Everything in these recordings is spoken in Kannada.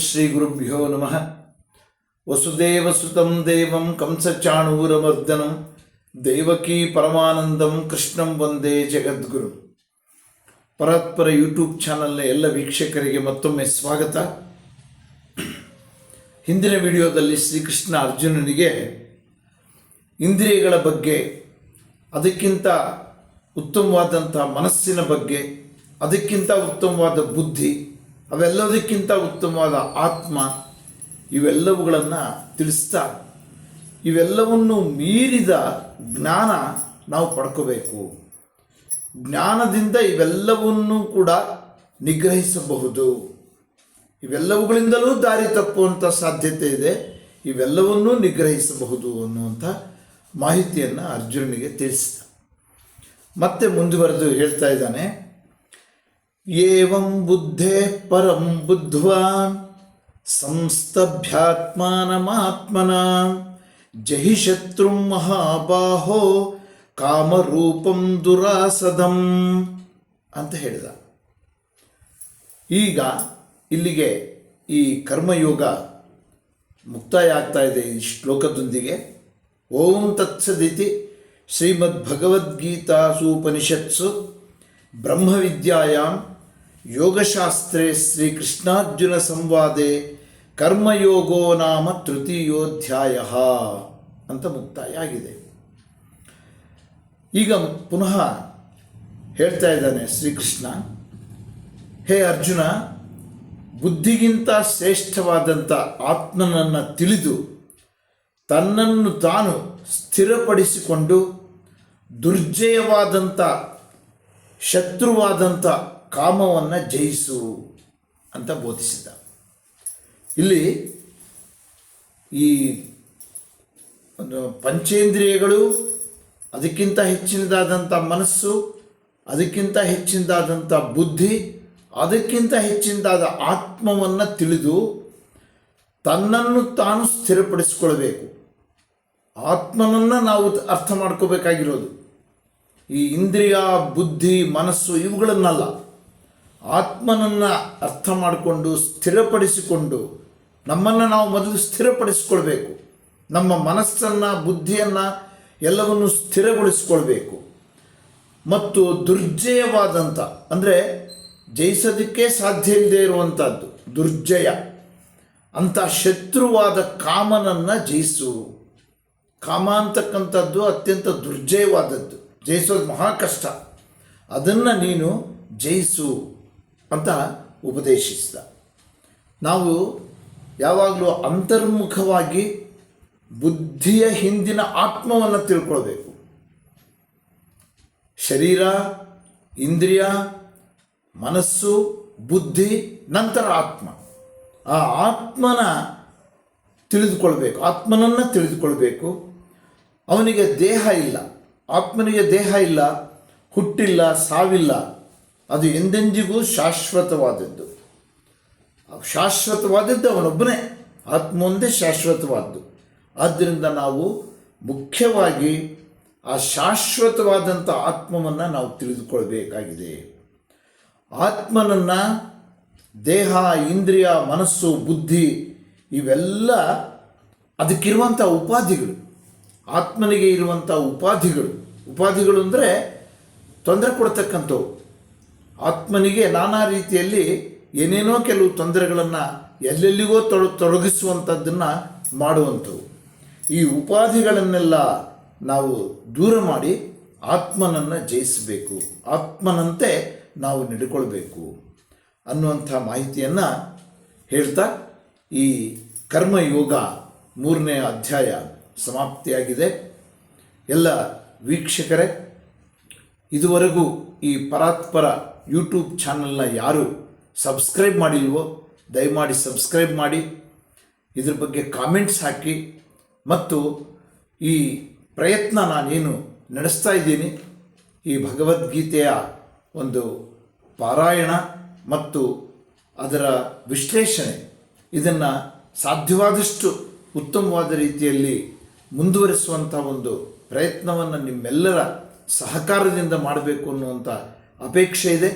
ಶ್ರೀ ಗುರುಭ್ಯೋ ನಮಃ ವಸುದೇವಸುತಂ ದೇವಂ ಕಂಸಚಾಣೂರಮರ್ದನಂ ದೇವಕೀ ಪರಮಾನಂದಂ ಕೃಷ್ಣಂ ವಂದೇ ಜಗದ್ಗುರು ಪರತ್ಪರ ಯೂಟ್ಯೂಬ್ ಚಾನಲ್ನ ಎಲ್ಲ ವೀಕ್ಷಕರಿಗೆ ಮತ್ತೊಮ್ಮೆ ಸ್ವಾಗತ. ಹಿಂದಿನ ವಿಡಿಯೋದಲ್ಲಿ ಶ್ರೀಕೃಷ್ಣ ಅರ್ಜುನನಿಗೆ ಇಂದ್ರಿಯಗಳ ಬಗ್ಗೆ, ಅದಕ್ಕಿಂತ ಉತ್ತಮವಾದಂಥ ಮನಸ್ಸಿನ ಬಗ್ಗೆ, ಅದಕ್ಕಿಂತ ಉತ್ತಮವಾದ ಬುದ್ಧಿ ಅವೆಲ್ಲದಕ್ಕಿಂತ ಉತ್ತಮವಾದ ಆತ್ಮ ಇವೆಲ್ಲವುಗಳನ್ನು ತಿಳಿಸ್ತಾ ಇವೆಲ್ಲವನ್ನು ಮೀರಿದ ಜ್ಞಾನ ನಾವು ಪಡ್ಕೋಬೇಕು. ಜ್ಞಾನದಿಂದ ಇವೆಲ್ಲವನ್ನೂ ಕೂಡ ನಿಗ್ರಹಿಸಬಹುದು. ಇವೆಲ್ಲವುಗಳಿಂದಲೂ ದಾರಿ ತಪ್ಪುವಂಥ ಸಾಧ್ಯತೆ ಇದೆ. ಇವೆಲ್ಲವನ್ನೂ ನಿಗ್ರಹಿಸಬಹುದು ಅನ್ನುವಂಥ ಮಾಹಿತಿಯನ್ನು ಅರ್ಜುನನಿಗೆ ತಿಳಿಸಿದ. ಮತ್ತೆ ಮುಂದುವರೆದು ಹೇಳ್ತಾ ಇದ್ದಾನೆ. ಏವಂ ಬುದ್ಧೇ ಪರಂ ಬುದ್ಧ್ವಾ ಸಂಸ್ತಭ್ಯಾತ್ಮಾನಮಾತ್ಮನ ಜಹಿ ಶತ್ರು ಮಹಾಬಾಹೋ ಕಾಮರೂಪಂ ದುರಾಸದಂ ಅಂತ ಹೇಳಿದ. ಈಗ ಇಲ್ಲಿಗೆ ಈ ಕರ್ಮಯೋಗ ಮುಕ್ತಾಯ ಆಗ್ತಾ ಇದೆ ಈ ಶ್ಲೋಕದೊಂದಿಗೆ. ಓಂ ತತ್ಸದಿತಿ ಶ್ರೀಮದ್ ಭಗವದ್ಗೀತಾಸೂಪನಿಷತ್ಸು ಬ್ರಹ್ಮವಿದ್ಯಾಯಾಂ ಯೋಗಶಾಸ್ತ್ರೇ ಶ್ರೀಕೃಷ್ಣಾರ್ಜುನ ಸಂವಾದೆ ಕರ್ಮಯೋಗೋ ನಾಮ ತೃತೀಯೋಧ್ಯಾಯ ಅಂತ ಮುಕ್ತಾಯ ಆಗಿದೆ. ಈಗ ಪುನಃ ಹೇಳ್ತಾ ಇದ್ದಾನೆ ಶ್ರೀಕೃಷ್ಣ, ಹೇ ಅರ್ಜುನ, ಬುದ್ಧಿಗಿಂತ ಶ್ರೇಷ್ಠವಾದಂಥ ಆತ್ಮನನ್ನು ತಿಳಿದು ತನ್ನನ್ನು ತಾನು ಸ್ಥಿರಪಡಿಸಿಕೊಂಡು ದುರ್ಜಯವಾದಂಥ ಶತ್ರುವಾದಂಥ ಕಾಮವನ್ನು ಜಯಿಸು ಅಂತ ಬೋಧಿಸಿದ ಇಲ್ಲಿ ಈ ಒಂದು ಪಂಚೇಂದ್ರಿಯಗಳು ಅದಕ್ಕಿಂತ ಹೆಚ್ಚಿನದಾದಂಥ ಮನಸ್ಸು, ಅದಕ್ಕಿಂತ ಹೆಚ್ಚಿನದಾದಂಥ ಬುದ್ಧಿ, ಅದಕ್ಕಿಂತ ಹೆಚ್ಚಿನದಾದ ಆತ್ಮವನ್ನು ತಿಳಿದು ತನ್ನನ್ನು ತಾನು ಸ್ಥಿರಪಡಿಸಿಕೊಳ್ಬೇಕು ಆತ್ಮನನ್ನು ನಾವು ಅರ್ಥ ಮಾಡ್ಕೋಬೇಕಾಗಿರೋದು. ಈ ಇಂದ್ರಿಯ, ಬುದ್ಧಿ, ಮನಸ್ಸು ಇವುಗಳನ್ನಲ್ಲ. ಆತ್ಮನನ್ನು ಅರ್ಥ ಮಾಡಿಕೊಂಡು ಸ್ಥಿರಪಡಿಸಿಕೊಂಡು ನಮ್ಮನ್ನು ನಾವು ಮೊದಲು ಸ್ಥಿರಪಡಿಸಿಕೊಳ್ಬೇಕು. ನಮ್ಮ ಮನಸ್ಸನ್ನು, ಬುದ್ಧಿಯನ್ನು ಎಲ್ಲವನ್ನು ಸ್ಥಿರಗೊಳಿಸಿಕೊಳ್ಬೇಕು. ಮತ್ತು ದುರ್ಜಯವಾದಂಥ ಅಂದರೆ ಜಯಿಸೋದಕ್ಕೆ ಸಾಧ್ಯ ಇಲ್ಲದೆ ಇರುವಂಥದ್ದು ದುರ್ಜಯ. ಅಂಥ ಶತ್ರುವಾದ ಕಾಮನನ್ನು ಜಯಿಸು. ಕಾಮ ಅಂತಕ್ಕಂಥದ್ದು ಅತ್ಯಂತ ದುರ್ಜಯವಾದದ್ದು. ಜಯಿಸೋದು ಮಹಾ ಕಷ್ಟ. ಅದನ್ನು ನೀನು ಜಯಿಸು. ಅಂತ ಉಪದೇಶಿಸಿದ. ನಾವು ಯಾವಾಗಲೂ ಅಂತರ್ಮುಖವಾಗಿ ಬುದ್ಧಿಯ ಹಿಂದಿನ ಆತ್ಮವನ್ನು ತಿಳ್ಕೊಳ್ಬೇಕು. ಶರೀರ, ಇಂದ್ರಿಯ, ಮನಸ್ಸು, ಬುದ್ಧಿ, ನಂತರ ಆತ್ಮ. ಆ ಆತ್ಮನ ತಿಳಿದುಕೊಳ್ಬೇಕು, ಆತ್ಮನನ್ನು ತಿಳಿದುಕೊಳ್ಬೇಕು. ಅವನಿಗೆ ದೇಹ ಇಲ್ಲ, ಆತ್ಮನಿಗೆ ದೇಹ ಇಲ್ಲ, ಹುಟ್ಟಿಲ್ಲ, ಸಾವಿಲ್ಲ. ಅದು ಎಂದೆಂದಿಗೂ ಶಾಶ್ವತವಾದದ್ದು. ಶಾಶ್ವತವಾದದ್ದು, ಅವನೊಬ್ಬನೇ ಆತ್ಮ ಒಂದೇ ಶಾಶ್ವತವಾದ್ದು. ಆದ್ದರಿಂದ ನಾವು ಮುಖ್ಯವಾಗಿ ಆ ಶಾಶ್ವತವಾದಂಥ ಆತ್ಮವನ್ನು ನಾವು ತಿಳಿದುಕೊಳ್ಬೇಕಾಗಿದೆ. ಆತ್ಮನನ್ನು ದೇಹ, ಇಂದ್ರಿಯ, ಮನಸ್ಸು, ಬುದ್ಧಿ ಇವೆಲ್ಲ ಅದಕ್ಕಿರುವಂಥ ಉಪಾಧಿಗಳು. ಆತ್ಮನಿಗೆ ಇರುವಂಥ ಉಪಾಧಿಗಳು. ಉಪಾಧಿಗಳು ಅಂದರೆ ತೊಂದರೆ ಕೊಡ್ತಕ್ಕಂಥವು. ಆತ್ಮನಿಗೆ ನಾನಾ ರೀತಿಯಲ್ಲಿ ಏನೇನೋ ಕೆಲವು ತೊಂದರೆಗಳನ್ನು ಎಲ್ಲೆಲ್ಲಿಗೋ ತೊಡ ತೊಡಗಿಸುವಂಥದ್ದನ್ನು ಮಾಡುವಂಥವು. ಈ ಉಪಾಧಿಗಳನ್ನೆಲ್ಲ ನಾವು ದೂರ ಮಾಡಿ ಆತ್ಮನನ್ನು ಜಯಿಸಬೇಕು. ಆತ್ಮನಂತೆ ನಾವು ನಡ್ಕೊಳ್ಬೇಕು ಅನ್ನುವಂಥ ಮಾಹಿತಿಯನ್ನು ಹೇಳ್ತಾ ಈ ಕರ್ಮಯೋಗ ಮೂರನೇ ಅಧ್ಯಾಯ ಸಮಾಪ್ತಿಯಾಗಿದೆ. ಎಲ್ಲ ವೀಕ್ಷಕರೇ, ಇದುವರೆಗೂ ಈ ಪರಾತ್ಪರ ಯೂಟ್ಯೂಬ್ ಚಾನಲ್ನ ಯಾರು ಸಬ್ಸ್ಕ್ರೈಬ್ ಮಾಡಿಲ್ವೋ, ದಯಮಾಡಿ ಸಬ್ಸ್ಕ್ರೈಬ್ ಮಾಡಿ. ಇದ್ರ ಬಗ್ಗೆ ಕಾಮೆಂಟ್ಸ್ ಹಾಕಿ. ಮತ್ತು ಈ ಪ್ರಯತ್ನ ನಾನೇನು ನಡೆಸ್ತಾ ಇದ್ದೀನಿ, ಈ ಭಗವದ್ಗೀತೆಯ ಒಂದು ಪಾರಾಯಣ ಮತ್ತು ಅದರ ವಿಶ್ಲೇಷಣೆ, ಇದನ್ನು ಸಾಧ್ಯವಾದಷ್ಟು ಉತ್ತಮವಾದ ರೀತಿಯಲ್ಲಿ ಮುಂದುವರಿಸುವಂಥ ಒಂದು ಪ್ರಯತ್ನವನ್ನು ನಿಮ್ಮೆಲ್ಲರ ಸಹಕಾರದಿಂದ ಮಾಡಬೇಕು ಅನ್ನುವಂಥ ಅಪೇಕ್ಷೆ ಇದೆ.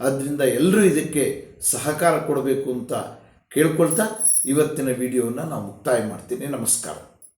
ಆದ್ದರಿಂದ ಎಲ್ಲರೂ ಇದಕ್ಕೆ ಸಹಕಾರ ಕೊಡಬೇಕು ಅಂತ ಕೇಳ್ಕೊಳ್ತಾ ಇವತ್ತಿನ ವಿಡಿಯೋವನ್ನು ನಾವು ಮುಕ್ತಾಯ ಮಾಡ್ತೀನಿ. ನಮಸ್ಕಾರ.